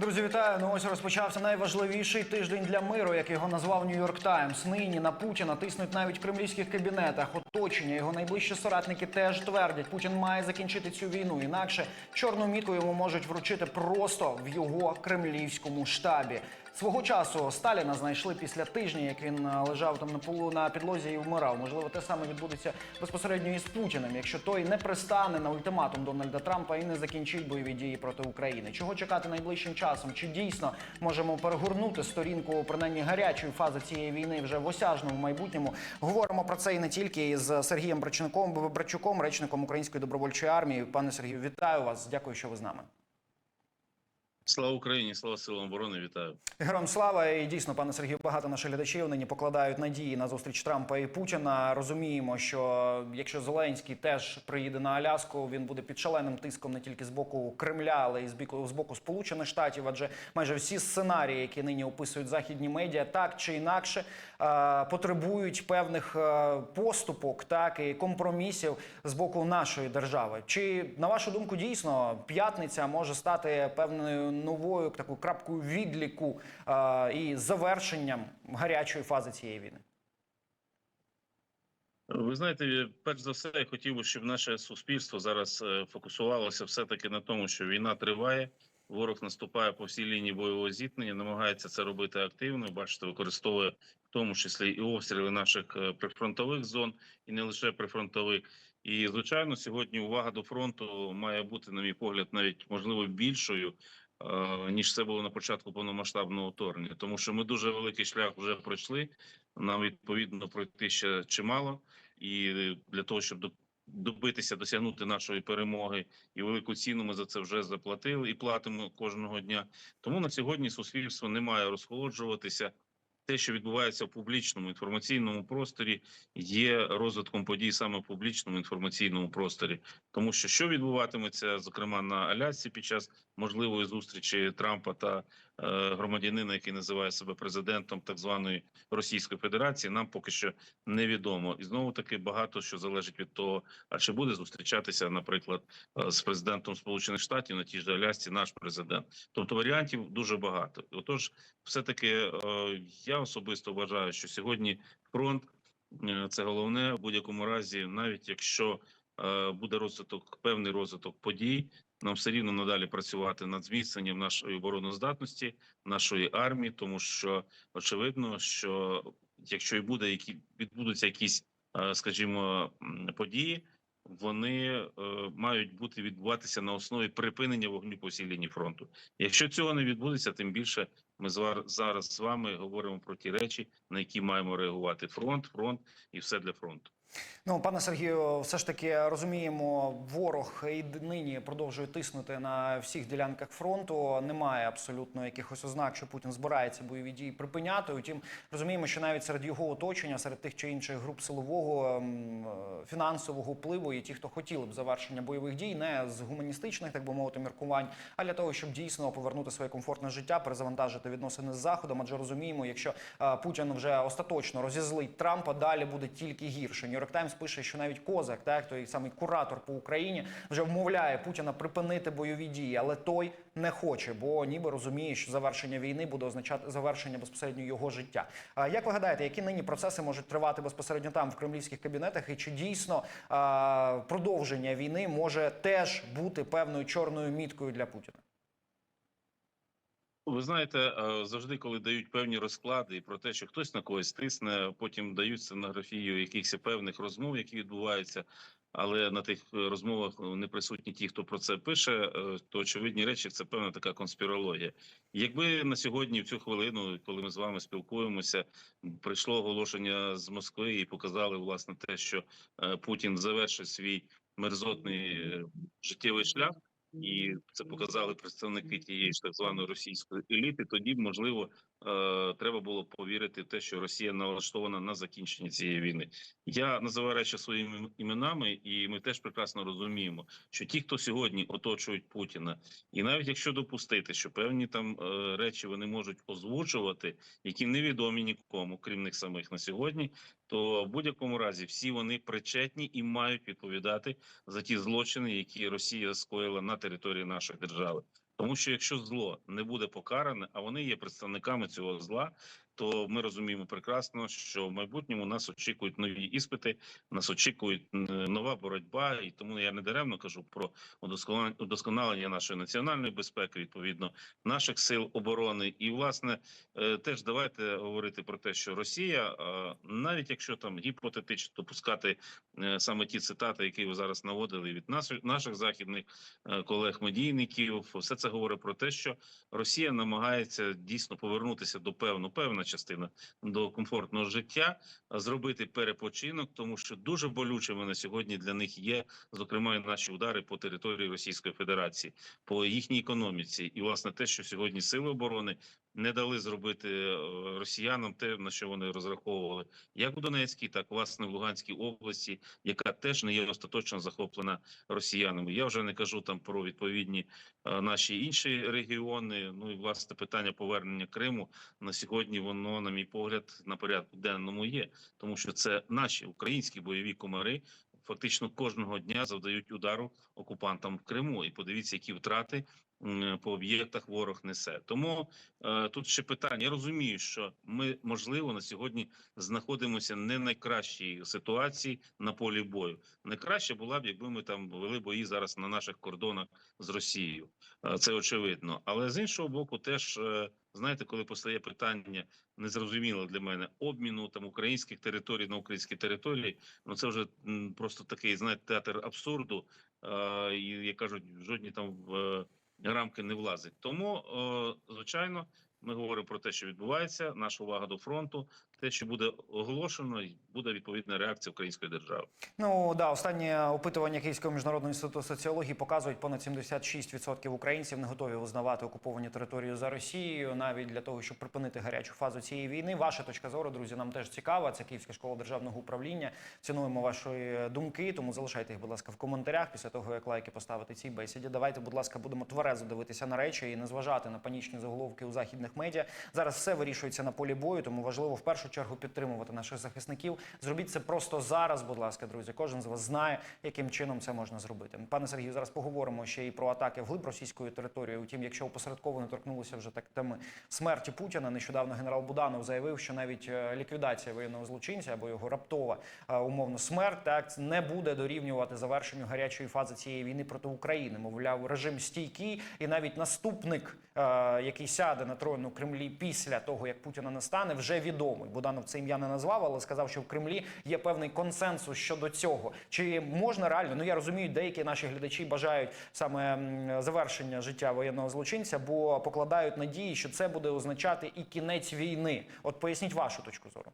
Друзі, вітаю. Ну ось розпочався найважливіший тиждень для миру, як його назвав Нью-Йорк Таймс. Нині на Путіна тиснуть навіть в кремлівських кабінетах. Оточення його найближчі соратники теж твердять, Путін має закінчити цю війну. Інакше чорну мітку йому можуть вручити просто в його кремлівському штабі. Свого часу Сталіна знайшли після тижня, як він е, лежав там на полу на підлозі і вмирав. Можливо, те саме відбудеться безпосередньо із Путіним, якщо той не пристане на ультиматум Дональда Трампа і не закінчить бойові дії проти України. Чого чекати найближчим часом? Чи дійсно можемо перегорнути сторінку принаймні гарячої фази цієї війни вже в осяжному майбутньому? Говоримо про це і не тільки із Сергієм Браченком, Брачуком, речником Української добровольчої армії. Пане Сергію, вітаю вас. Дякую, що ви з нами. Слава Україні, слава силам оборони, вітаю. Героям слава і дійсно, пане Сергію, багато наших глядачів нині покладають надії на зустріч Трампа і Путіна. Розуміємо, що якщо Зеленський теж приїде на Аляску, він буде під шаленим тиском не тільки з боку Кремля, але й з боку з боку Сполучених Штатів. Адже майже всі сценарії, які нині описують західні медіа, так чи інакше е, потребують певних е, поступок, так і компромісів з боку нашої держави. Чи на вашу думку дійсно п'ятниця може стати певною новою такою крапкою відліку е, і завершенням гарячої фази цієї війни? Ви знаєте, перш за все, я хотів би, щоб наше суспільство зараз е, фокусувалося все таки на тому, що війна триває. Ворог наступає по всій лінії бойового зіткнення, намагається це робити активно. Бачите, використовує в тому числі і обстріли наших е, прифронтових зон, і не лише прифронтових. І звичайно, сьогодні увага до фронту має бути, на мій погляд, навіть можливо більшою. Е, Ніж це було на початку повномасштабного вторгнення, тому що ми дуже великий шлях вже пройшли. Нам відповідно пройти ще чимало, і для того, щоб до- добитися, досягнути нашої перемоги, і велику ціну ми за це вже заплатили і платимо кожного дня. Тому на сьогодні суспільство не має розхолоджуватися. Те, що відбувається в публічному інформаційному просторі, є розвитком подій саме в публічному інформаційному просторі, тому що що відбуватиметься, зокрема на Алясці під час можливої зустрічі Трампа та громадянина, який називає себе президентом так званої Російської Федерації, нам поки що невідомо. І знову таки багато що залежить від того, а чи буде зустрічатися, наприклад, е, з президентом Сполучених Штатів на тій ж Алясці наш президент. Тобто варіантів дуже багато. Отож, все таки е, я особисто вважаю, що сьогодні фронт е, це головне в будь-якому разі, навіть якщо е, буде розвиток, певний розвиток подій. Нам все рівно надалі працювати над зміцненням нашої обороноздатності, нашої армії, тому що очевидно, що якщо і буде які відбудуться якісь, е, скажімо, події, вони е, мають бути відбуватися на основі припинення вогню по всій лінії фронту. Якщо цього не відбудеться, тим більше ми зараз з вами говоримо про ті речі, на які маємо реагувати: фронт, фронт і все для фронту. Ну, пане Сергію, все ж таки розуміємо, ворог і нині продовжує тиснути на всіх ділянках фронту. Немає абсолютно якихось ознак, що Путін збирається бойові дії припиняти. Утім, розуміємо, що навіть серед його оточення, серед тих чи інших груп силового е, фінансового впливу, є ті, хто хотіли б завершення бойових дій, не з гуманістичних, так би мовити, міркувань, а для того, щоб дійсно повернути своє комфортне життя, перезавантажити відносини з заходом. Адже розуміємо, якщо е, Путін вже остаточно розізлить Трампа, далі буде тільки гірше. Нью-Йорк Таймс пише, що навіть Козак, так той самий куратор по Україні, вже вмовляє Путіна припинити бойові дії, але той не хоче, бо ніби розуміє, що завершення війни буде означати завершення безпосередньо його життя. А як ви гадаєте, які нині процеси можуть тривати безпосередньо там в кремлівських кабінетах, і чи дійсно а, продовження війни може теж бути певною чорною міткою для Путіна? Ви знаєте, е, завжди, коли дають певні розклади і про те, що хтось на когось тисне, потім дають сценографію якихось певних розмов, які відбуваються. Але на тих е, розмовах не присутні ті, хто про це пише, е, то очевидні речі це певна така конспірологія. Якби на сьогодні, в цю хвилину, коли ми з вами спілкуємося, прийшло оголошення з Москви і показали власне те, що е, Путін завершив свій мерзотний е, життєвий шлях. І це показали представники тієї ж так званої російської еліти. Тоді можливо треба було повірити в те, що Росія налаштована на закінчення цієї війни. Я називаю речі своїми іменами, і ми теж прекрасно розуміємо, що ті, хто сьогодні оточують Путіна, і навіть якщо допустити, що певні там е, речі вони можуть озвучувати, які невідомі нікому, крім них самих на сьогодні, то в будь-якому разі всі вони причетні і мають відповідати за ті злочини, які Росія скоїла на території нашої держави. Тому що якщо зло не буде покаране, а вони є представниками цього зла, то ми розуміємо прекрасно, що в майбутньому нас очікують нові іспити, нас очікує м, нова боротьба, і тому я не даремно кажу про удосконал- удосконалення нашої національної безпеки, відповідно наших сил оборони. І власне е, теж давайте говорити про те, що Росія, е, навіть якщо там гіпотетично допускати е, саме ті цитати, які ви зараз наводили від нас, наших західних е, колег-медійників, все це говорить про те, що Росія намагається дійсно повернутися до певну певна частина до комфортного життя, зробити перепочинок, тому що дуже болючими на сьогодні для них є, зокрема, наші удари по території Російської Федерації, по їхній економіці, і власне те, що сьогодні сили оборони не дали зробити е, росіянам те, на що вони розраховували, як у Донецькій, так власне в Луганській області, яка теж не є остаточно захоплена росіянами. Я вже не кажу там про відповідні е, наші інші регіони. Ну і власне питання повернення Криму на сьогодні воно, на мій погляд, на порядку денному є, тому що це наші українські бойові комари. Фактично кожного дня завдають удару окупантам в Криму, і подивіться, які втрати по об'єктах ворог несе. Тому е, тут ще питання. Я розумію, що ми можливо на сьогодні знаходимося не в найкращій ситуації на полі бою. Найкраще була б, якби ми там вели бої зараз на наших кордонах з Росією. Е, Це очевидно. Але з іншого боку, теж е, знаєте, коли постає питання незрозуміло для мене обміну там українських територій на українські території, ну це вже просто такий знаєте, театр абсурду. Е, І як кажуть, жодні там в е, рамки не влазить. Тому, е, звичайно, ми говоримо про те, що відбувається. Наша увага до фронту, те, що буде оголошено, буде відповідна реакція української держави. Ну да, останнє опитування Київського міжнародного інституту соціології показують, понад 76% українців не готові визнавати окуповані території за Росією, навіть для того, щоб припинити гарячу фазу цієї війни. Ваша точка зору, друзі, нам теж цікава. Це Київська школа державного управління. Цінуємо ваші думки, тому залишайте їх, будь ласка, в коментарях після того, як лайки поставити цій бесіді. Давайте, будь ласка, будемо тверезо дивитися на речі і не зважати на панічні заголовки у західних медіа. Зараз все вирішується на полі бою, тому важливо в першу чергу підтримувати наших захисників. Зробіть це просто зараз, будь ласка, друзі. Кожен з вас знає, яким чином це можна зробити. Пане Сергію, зараз поговоримо ще і про атаки вглиб російської території. Утім, якщо опосередковано торкнулися вже так теми смерті Путіна, нещодавно генерал Буданов заявив, що навіть е, ліквідація воєнного злочинця або його раптова е, умовно смерть так не буде дорівнювати завершенню гарячої фази цієї війни проти України. Мовляв, режим стійкий, і навіть наступник, е, який сяде на трон Кремлі після того, як Путіна не стане, вже відомий. Буданов це ім'я не назвав, але сказав, що в Кремлі є певний консенсус щодо цього. Чи можна реально? Ну я розумію, деякі наші глядачі бажають саме завершення життя воєнного злочинця, бо покладають надії, що це буде означати і кінець війни. От поясніть вашу точку зору.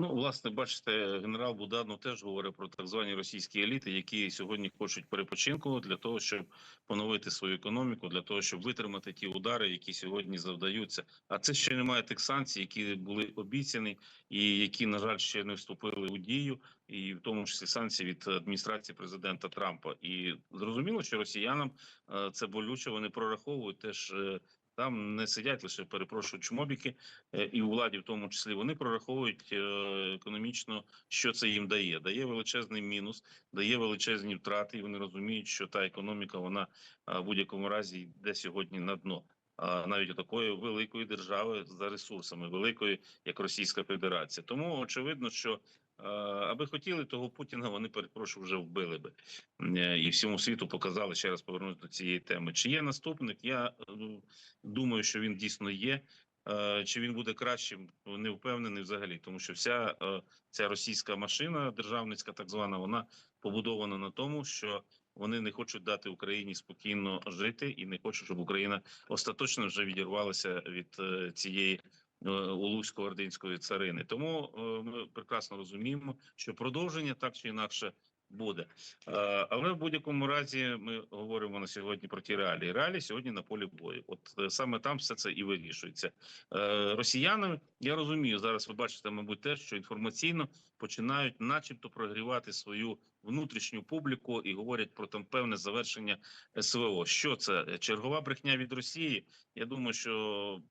Ну, власне, бачите, генерал Буданов теж говорить про так звані російські еліти, які сьогодні хочуть перепочинку для того, щоб поновити свою економіку, для того, щоб витримати ті удари, які сьогодні завдаються. А це ще немає тих санкцій, які були обіцяні, і які, на жаль, ще не вступили у дію, і в тому числі санкції від адміністрації президента Трампа. І зрозуміло, що росіянам е, це болюче. Вони прораховують теж. Там не сидять лише перепрошую чмобіки, е, і у владі, в тому числі, вони прораховують е, економічно, що це їм дає. Дає величезний мінус, дає величезні втрати, і вони розуміють, що та економіка вона в будь-якому разі йде сьогодні на дно. А навіть такої великої держави за ресурсами, великої як Російська Федерація. Тому очевидно, що аби хотіли, того Путіна вони перепрошую вже вбили би Е, і всьому світу показали ще раз повернути до цієї теми. Чи є наступник? Я е, думаю, що він дійсно є. Е, Чи він буде кращим, не впевнений взагалі, тому що вся е, ця російська машина державницька, так звана, вона побудована на тому, що вони не хочуть дати Україні спокійно жити і не хочуть, щоб Україна остаточно вже відірвалася від е, цієї е, улусько-ординської царини. Тому е, ми прекрасно розуміємо, що продовження так чи інакше буде. Е, Але в будь-якому разі ми говоримо на сьогодні про ті реалії. Реалії сьогодні на полі бою. От саме там все це і вирішується. Росіяни, я розумію, зараз ви бачите, мабуть, те, що інформаційно починають, начебто, прогрівати свою внутрішню публіку і говорять про там певне завершення СВО. Що це чергова брехня від Росії? Я думаю, що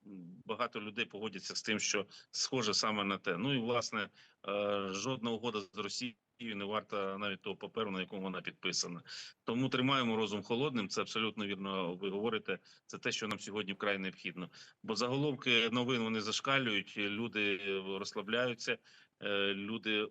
багато людей погодяться з тим, що схоже саме на те. Ну і власне е, жодна угода з Росією і не варта навіть того паперу, на якому вона підписана. Тому тримаємо розум холодним. Це абсолютно вірно. Ви говорите. Це те, що нам сьогодні вкрай необхідно. Бо заголовки новин вони зашкалюють, люди е, розслабляються. Е, Люди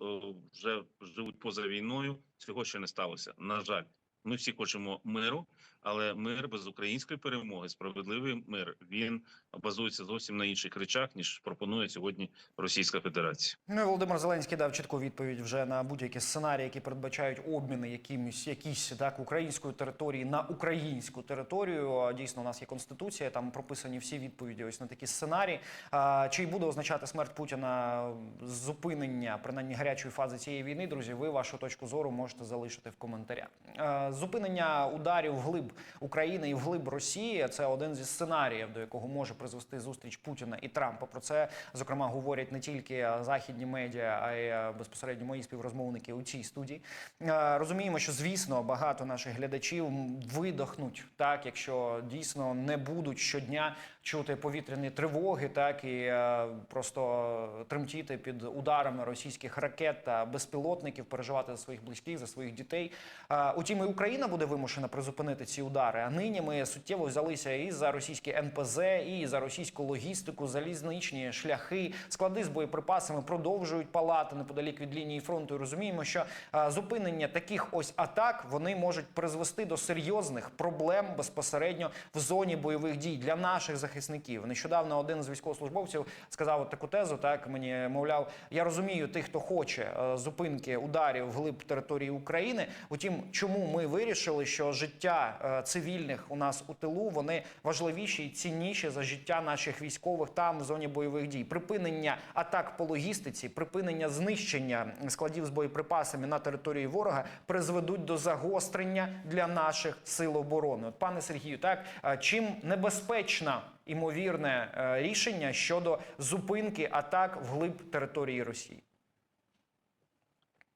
вже живуть поза війною. Цього ще не сталося. На жаль, ми всі хочемо миру, але мир без української перемоги, справедливий мир, він базується зовсім на інших речах, ніж пропонує сьогодні Російська Федерація. Ну і Володимир Зеленський дав чітку відповідь вже на будь-які сценарії, які передбачають обміни якимось якісь так української території на українську територію. Дійсно, у нас є конституція, там прописані всі відповіді ось на такі сценарії. А, Чи буде означати смерть Путіна зупинення принаймні гарячої фази цієї війни? Друзі, ви вашу точку зору можете залишити в коментарях. Зупинення ударів вглиб України і вглиб Росії це один зі сценаріїв, до якого може призвести зустріч Путіна і Трампа. Про це зокрема говорять не тільки західні медіа, а й е, безпосередньо мої співрозмовники у цій студії. Е, Розуміємо, що звісно багато наших глядачів видохнуть, так якщо дійсно не будуть щодня чути повітряні тривоги, так і е, просто тремтіти під ударами російських ракет та безпілотників, переживати за своїх близьких, за своїх дітей. Е, Утім, і Україна буде вимушена призупинити ці удари. А нині ми суттєво взялися і за російське НПЗ, і за російську логістику, залізничні шляхи, склади з боєприпасами продовжують палати неподалік від лінії фронту. І розуміємо, що е, зупинення таких ось атак вони можуть призвести до серйозних проблем безпосередньо в зоні бойових дій для наших захисників. Нещодавно один з військовослужбовців сказав от таку тезу. Так мені мовляв, я розумію тих, хто хоче е, зупинки ударів вглиб території України. Утім, чому ми вирішили, що життя е, цивільних у нас у тилу вони важливіші і цінніші за життя наших військових там в зоні бойових дій. Припинення атак по логістиці, припинення знищення складів з боєприпасами на території ворога призведуть до загострення для наших сил оборони. От, пане Сергію, так е, чим небезпечна імовірне е, рішення щодо зупинки атак вглиб території Росії?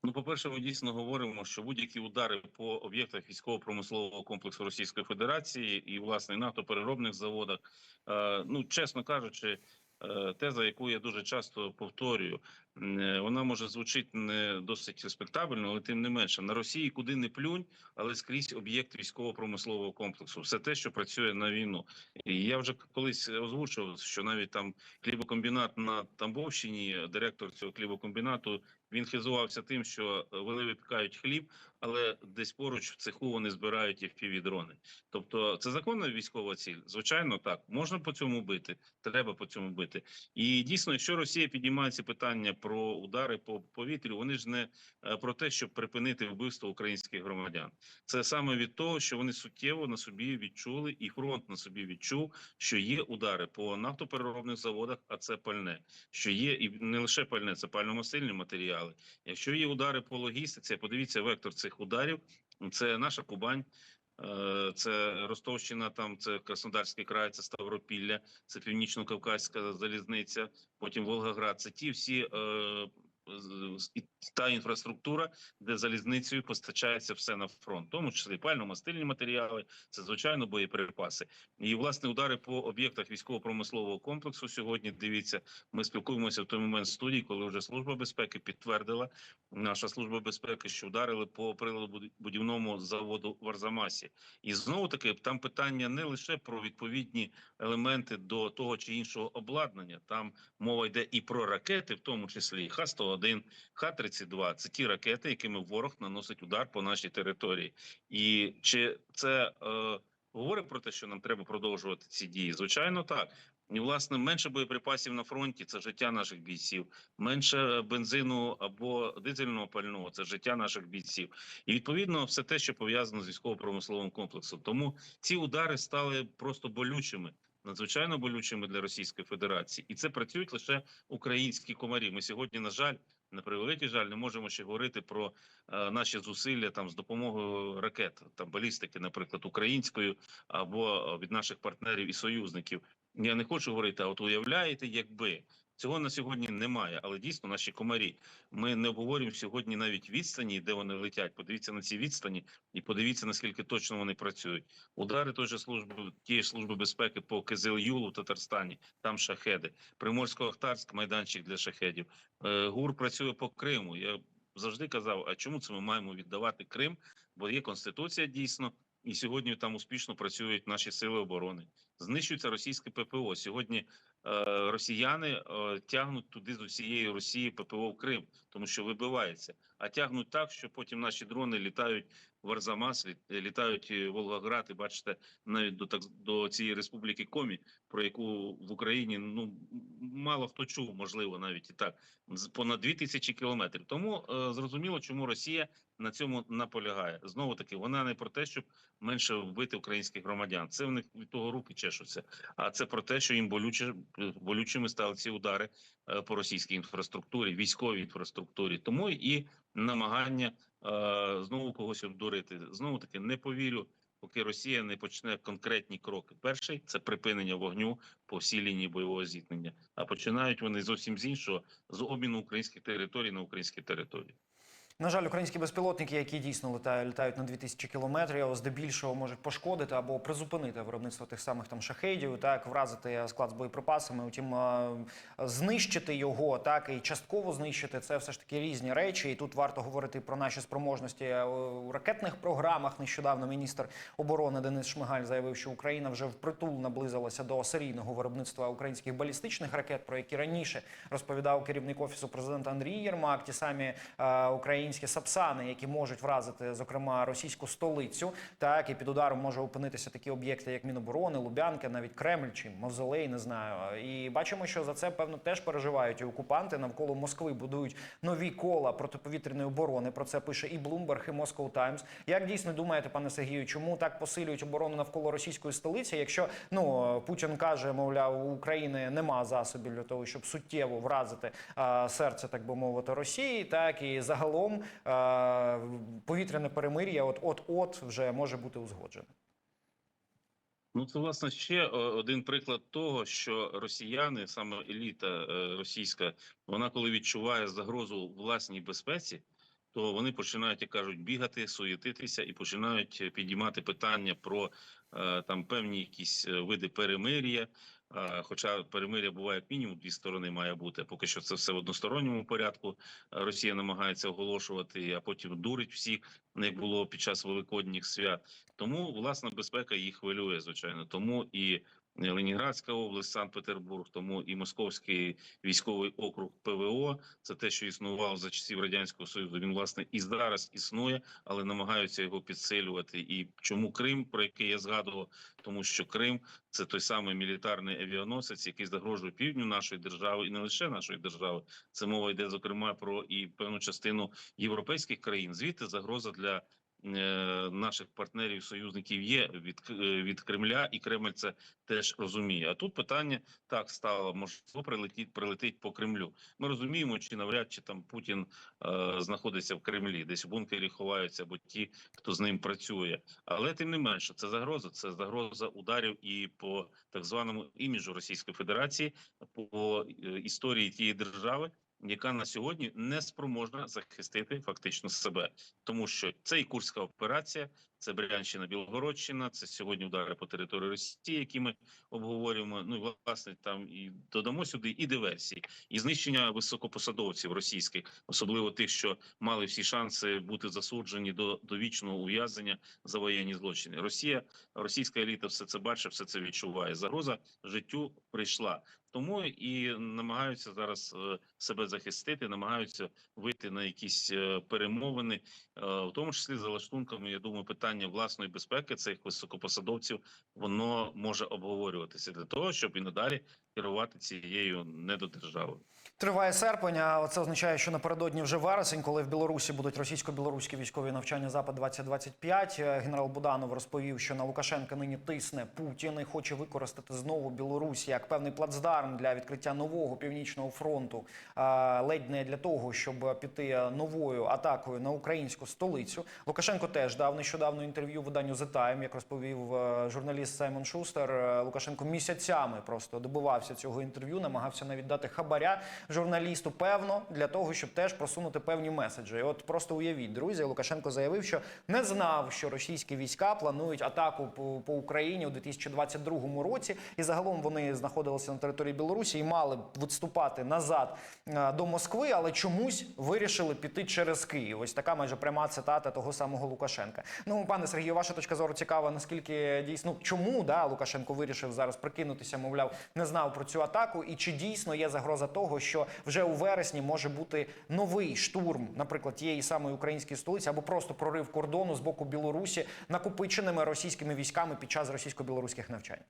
Ну, по-перше, ми дійсно говоримо, що будь-які удари по об'єктах військово-промислового комплексу Російської Федерації і власне нафтопереробних заводах, е, ну чесно кажучи, теза, яку я дуже часто повторюю, е, вона може звучить не досить респектабельно, але тим не менше на Росії куди не плюнь, але скрізь об'єкт військово-промислового комплексу, все те, що працює на війну. І я вже колись озвучував, що навіть там хлібокомбінат на Тамбовщині, директор цього хлібокомбінату. Він хизувався тим, що е, вони випікають хліб, але десь поруч в цеху вони збирають FPV-дрони. Тобто, це законна військова ціль. Звичайно, так можна по цьому бити, треба по цьому бити. І дійсно, якщо Росія піднімає ці питання про удари по повітрю, вони ж не е, про те, щоб припинити вбивство українських громадян. Це саме від того, що вони суттєво на собі відчули, і фронт на собі відчув, що є удари по нафтопереробних заводах, а це пальне. Що є і не лише пальне, це пальномасильні матеріали. Якщо є удари по логістиці, подивіться вектор цих ударів. Це наша Кубань. е, Це Ростовщина, там це Краснодарський край, це Ставропілля, це Північно-Кавказька залізниця, потім Волгоград. Це ті всі е, та інфраструктура, де залізницею постачається все на фронт, в тому числі пально-мастильні матеріали, це звичайно боєприпаси. І власне удари по об'єктах військово-промислового комплексу сьогодні. Дивіться, ми спілкуємося в той момент в студії, коли вже служба безпеки підтвердила наша служба безпеки, що ударили по приладу приладобудівному заводу в Арзамасі. І знову таки там питання не лише про відповідні елементи до того чи іншого обладнання. Там мова йде і про ракети, в тому числі Х-101, Х-1, Х-32 це ті ракети, якими ворог наносить удар по нашій території, і чи це е, говорить про те, що нам треба продовжувати ці дії? Звичайно, так. І, власне, менше боєприпасів на фронті це життя наших бійців, менше е, бензину або дизельного пального це життя наших бійців, і відповідно все те, що пов'язано з військово-промисловим комплексом. Тому ці удари стали просто болючими. Надзвичайно болючими для Російської Федерації, і це працюють лише українські комарі. Ми сьогодні, на жаль, на превеликий жаль, не можемо ще говорити про е, наші зусилля там з допомогою ракет, там балістики, наприклад, українською або від наших партнерів і союзників. Я не хочу говорити, а от уявляєте, якби цього на сьогодні немає, але дійсно наші комарі. Ми не обговорюємо сьогодні навіть відстані, де вони летять. Подивіться на ці відстані і подивіться наскільки точно вони працюють. Удари той служби тієї служби безпеки по Кизил-Юлу в Татарстані. Там шахеди, Приморсько-Ахтарськ майданчик для шахедів. Е, ГУР працює по Криму. Я завжди казав: а чому це ми маємо віддавати Крим? Бо є конституція дійсно, і сьогодні там успішно працюють наші сили оборони. Знищується російське ППО. Сьогодні росіяни е, тягнуть туди з усієї Росії ППО в Крим, тому що вибивається. А тягнуть так, що потім наші дрони літають в Арзамас, літають е, в Волгоград. І бачите, навіть до так до цієї республіки Комі, про яку в Україні ну мало хто чув, можливо, навіть і так понад 2000 кілометрів. Тому е, зрозуміло, чому Росія на цьому наполягає. Знову таки, вона не про те, щоб менше вбити українських громадян. Це в них від того руки чешуться. А це про те, що їм болюче болючими стали ці удари е, по російській інфраструктурі, військовій інфраструктурі. Тому і намагання е, знову когось обдурити. Знову таки не повірю. Поки Росія не почне конкретні кроки, перший це припинення вогню по всій лінії бойового зіткнення. А починають вони зовсім з іншого з обміну українських територій на українські території. На жаль, українські безпілотники, які дійсно літають, літають на 2000 кілометрів, здебільшого можуть пошкодити або призупинити виробництво тих самих там шахедів, так вразити склад з боєприпасами. Утім, е, знищити його, так і частково знищити це все ж таки різні речі. І тут варто говорити про наші спроможності е, у ракетних програмах. Нещодавно міністр оборони Денис Шмигаль заявив, що Україна вже впритул наблизилася до серійного виробництва українських балістичних ракет, про які раніше розповідав керівник офісу президента Андрій Єрмак. Ті самі е, українські сапсани, які можуть вразити, зокрема, російську столицю. Так і під ударом може опинитися такі об'єкти, як Міноборони, Лубянка, навіть Кремль чи Мавзолей, не знаю. І бачимо, що за це певно теж переживають і окупанти. Навколо Москви будують нові кола протиповітряної оборони. Про це пише і Bloomberg, і Moscow Times. Як дійсно думаєте, пане Сергію, чому так посилюють оборону навколо російської столиці? Якщо ну Путін каже, мовляв, у України нема засобів для того, щоб суттєво вразити а, серце, так би мовити, Росії, так і загалом а, повітряне перемир'я, от от от вже може бути узгоджене. Ну, це власне ще е, один приклад того, що росіяни, саме еліта е, російська, вона коли відчуває загрозу власній безпеці, то вони починають, як кажуть, бігати, суєтитися і починають е, підіймати питання про е, там певні якісь е, види перемир'я. Е, Хоча перемир'я буває як мінімум дві сторони має бути. Поки що це все в односторонньому порядку. Е, Росія намагається оголошувати, а потім дурить всіх, як було під час великодніх свят. Тому власна безпека їх хвилює, звичайно. Тому і Ленінградська область, Санкт-Петербург, тому і Московський військовий округ ПВО. Це те, що існувало за часів радянського союзу. Він власне і зараз існує, але намагаються його підсилювати. І чому Крим, про який я згадував, тому що Крим це той самий мілітарний авіаносець, який загрожує півдню нашої держави, і не лише нашої держави. Це мова йде зокрема про і певну частину європейських країн. Звідти загроза для наших партнерів, союзників є від е, від Кремля, і Кремль це теж розуміє. А тут питання так стало: можливо, прилетить прилетить по Кремлю. Ми розуміємо, чи навряд чи там Путін е, знаходиться в Кремлі, десь в бункері ховаються, або ті, хто з ним працює. Але тим не менше, це загроза. Це загроза ударів і по так званому іміджу Російської Федерації, по е, історії тієї держави. Яка на сьогодні не спроможна захистити фактично себе, тому що це і Курська операція, це Брянщина, Білгородщина, це сьогодні удари по території Росії, які ми обговорюємо. Ну і власне там і додамо сюди і диверсії, і знищення високопосадовців російських, особливо тих, що мали всі шанси бути засуджені до, до вічного ув'язнення за воєнні злочини. Росія, російська еліта, все це бачить, все це відчуває. Загроза життю прийшла. Тому і намагаються зараз е, себе захистити, намагаються вийти на якісь е, перемовини, е, в тому числі за лаштунками. Я думаю, питання власної безпеки цих високопосадовців воно може обговорюватися для того, щоб і надалі керувати цією недодержавою. Триває серпень, а це означає, що напередодні вже вересень, коли в Білорусі будуть російсько-білоруські військові навчання Запад 2025 Е, Генерал Буданов розповів, що на Лукашенка нині тисне Путін і хоче використати знову Білорусь як певний плацдарм для відкриття нового північного фронту, а, ледь не для того, щоб піти новою атакою на українську столицю. Лукашенко теж дав нещодавно інтерв'ю виданню The Time, як розповів е, журналіст Саймон Шустер. Е, Лукашенко місяцями просто добивався цього інтерв'ю, намагався навіть дати хабаря журналісту, певно, для того, щоб теж просунути певні меседжі. І от просто уявіть, друзі, Лукашенко заявив, що не знав, що російські війська планують атаку по, Україні у 2022 році, і загалом вони знаходилися на території Білорусі і мали відступати назад е, до Москви, але чомусь вирішили піти через Київ. Ось така майже пряма цитата того самого Лукашенка. Ну, пане Сергію, ваша точка зору цікава, наскільки дійсно чому да Лукашенко вирішив зараз прикинутися, мовляв, не знав про цю атаку, і чи дійсно є загроза того, що вже у вересні може бути новий штурм, наприклад, тієї самої української столиці, або просто прорив кордону з боку Білорусі накопиченими російськими військами під час російсько-білоруських навчань.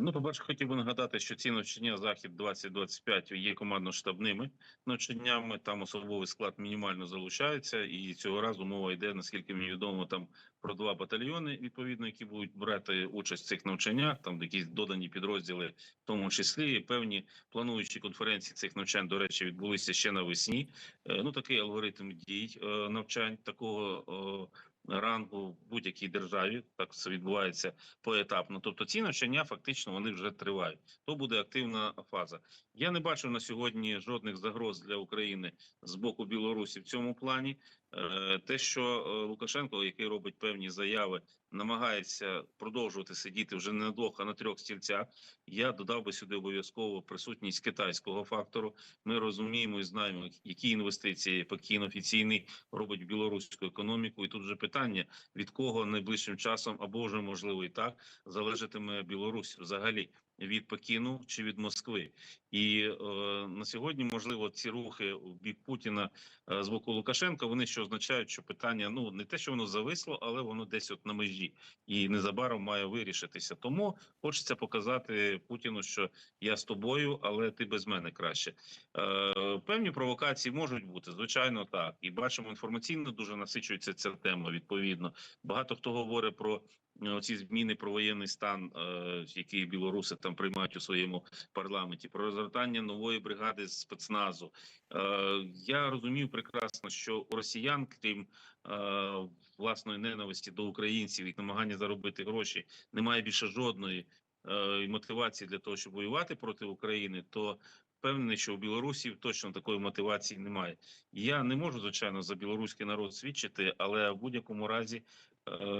Ну, по-перше, хотів би нагадати, що ці навчання захід 2025 є командно-штабними навчаннями. Там особовий склад мінімально залучається, і цього разу мова йде, наскільки мені відомо, там про два батальйони, відповідно, які будуть брати участь в цих навчаннях. Там якісь додані підрозділи, в тому числі певні плануючі конференції цих навчань, до речі, відбулися ще навесні. Е, Ну такий алгоритм дій е, навчань такого. Рангу в будь-якій державі так це відбувається поетапно. Тобто ці навчання фактично вони вже тривають. То буде активна фаза. Я не бачу на сьогодні жодних загроз для України з боку Білорусі в цьому плані. Е, Те, що е, Лукашенко, який робить певні заяви, намагається продовжувати сидіти вже не на двох, а на трьох стільцях. Я додав би сюди обов'язково присутність китайського фактору. Ми розуміємо і знаємо, які інвестиції Пекін офіційний робить в білоруську економіку. І тут вже питання від кого найближчим часом, або вже можливо і так залежатиме Білорусь взагалі від Пекіну чи від Москви. І е, на сьогодні можливо ці рухи в бік Путіна е, з боку Лукашенка. Вони що означають, що питання ну не те, що воно зависло, але воно десь от на межі і незабаром має вирішитися. Тому хочеться показати Путіну, що я з тобою, але ти без мене краще. Е, певні провокації можуть бути, звичайно, так. І бачимо, інформаційно дуже насичується ця тема. Відповідно, багато хто говорить про ці зміни про воєнний стан, е, які білоруси там приймають у своєму парламенті, про розгортання нової бригади спецназу. Е, я розумію прекрасно, що у росіян, крім е, власної ненависті до українців і намагання заробити гроші, немає більше жодної е, мотивації для того, щоб воювати проти України, то впевнений, що у білорусів точно такої мотивації немає. Я не можу звичайно за білоруський народ свідчити, але в будь-якому разі е,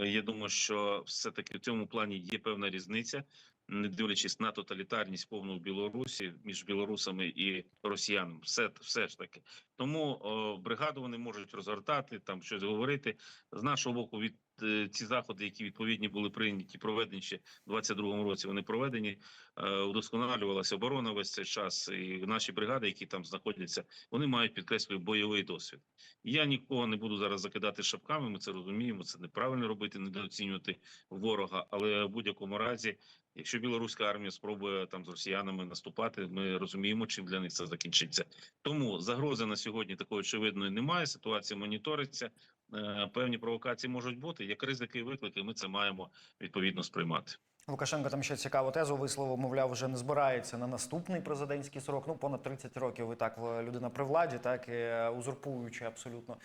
я думаю, що все таки в цьому плані є певна різниця, не дивлячись на тоталітарність повну в Білорусі між білорусами і росіянами. Все все ж таки. Тому о, бригаду вони можуть розгортати, там щось говорити з нашого боку. Від е, ці заходи, які відповідні були прийняті, проведені ще в 22-му році. Вони проведені, е, удосконалювалася оборона весь цей час. І наші бригади, які там знаходяться, вони мають підкреслюю бойовий досвід. Я нікого не буду зараз закидати шапками. Ми це розуміємо. Це неправильно робити, недооцінювати ворога. Але в будь-якому разі, якщо білоруська армія спробує там з росіянами наступати, ми розуміємо, чим для них це закінчиться. Тому загрози на сьогодні такої очевидної немає. Ситуація моніториться. Е, Певні провокації можуть бути. Як ризики і виклики, ми це маємо відповідно сприймати. Лукашенко там ще цікаву тезу висловив, мовляв, вже не збирається на наступний президентський срок. Ну, понад 30 років і так людина при владі, так і е, узурпуючи абсолютно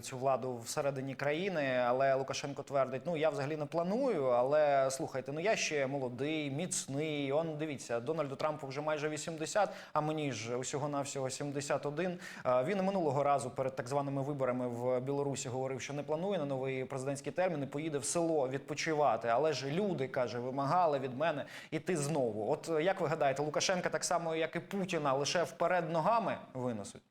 цю владу всередині країни. Але Лукашенко твердить: ну я взагалі не планую. Але слухайте, ну я ще молодий, міцний. Он дивіться, Дональду Трампу вже майже 80, а мені ж усього навсього 71. А, Він минулого разу перед так званими виборами в Білорусі говорив, що не планує на новий президентський термін і поїде в село відпочивати. Але ж люди каже, вимагали від мене іти знову. От е, як ви гадаєте, Лукашенка так само, як і Путіна, лише вперед ногами виносить?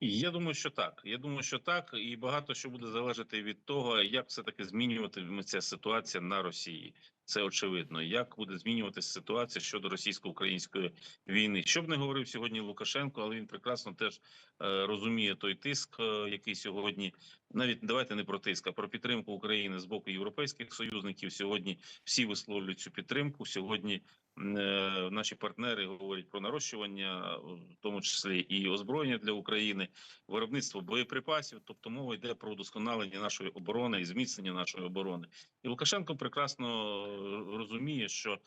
Я думаю, що так. Я думаю, що так, і багато що буде залежати від того, як все таки змінюватиметься ситуація на Росії. Це очевидно. Як буде змінюватися ситуація щодо російсько-української війни? Що б не говорив сьогодні Лукашенко, але він прекрасно теж е, розуміє той тиск, е, який сьогодні навіть давайте не про тиск, а про підтримку України з боку європейських союзників. Сьогодні всі висловлюють цю підтримку. Сьогодні наші партнери говорять про нарощування, в тому числі і озброєння для України, виробництво боєприпасів. Тобто мова йде про удосконалення нашої оборони і зміцнення нашої оборони. І Лукашенко прекрасно е, розуміє, що е,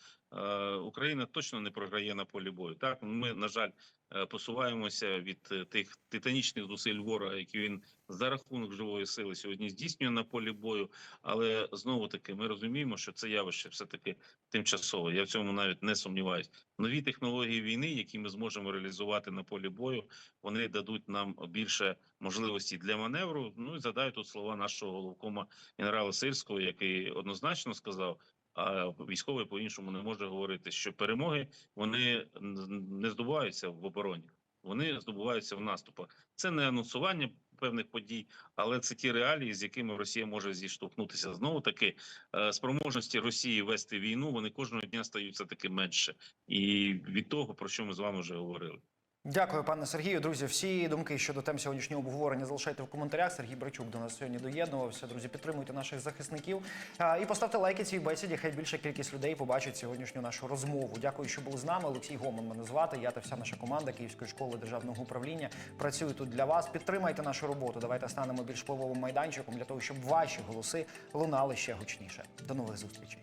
Україна точно не програє на полі бою. Так ми на жаль е, посуваємося від е, тих титанічних зусиль ворога, які він за рахунок живої сили сьогодні здійснює на полі бою. Але знову таки ми розуміємо, що це явище все таки тимчасове. Я в цьому навіть не сумніваюсь. Нові технології війни, які ми зможемо реалізувати на полі бою, вони дадуть нам більше можливостей для маневру. Ну і задаю тут слова нашого головкома генерала Сирського, який однозначно сказав. А військовий по-іншому не може говорити, що перемоги вони не здобуваються в обороні, вони здобуваються в наступах. Це не анонсування певних подій, але це ті реалії, з якими Росія може зіштовхнутися. Знову таки е, спроможності Росії вести війну вони кожного дня стають все таки менше, і від того про що ми з вами вже говорили. Дякую, пане Сергію. Друзі, всі думки щодо тем сьогоднішнього обговорення залишайте в коментарях. Сергій Брачук до нас сьогодні доєднувався. Друзі, підтримуйте наших захисників і поставте лайки цій бесіді. Хай більша кількість людей побачить сьогоднішню нашу розмову. Дякую, що були з нами. Олексій Гоман мене звати. Я та вся наша команда Київської школи державного управління працює тут для вас. Підтримайте нашу роботу. Давайте станемо більш впливовим майданчиком для того, щоб ваші голоси лунали ще гучніше. До нових зустрічей.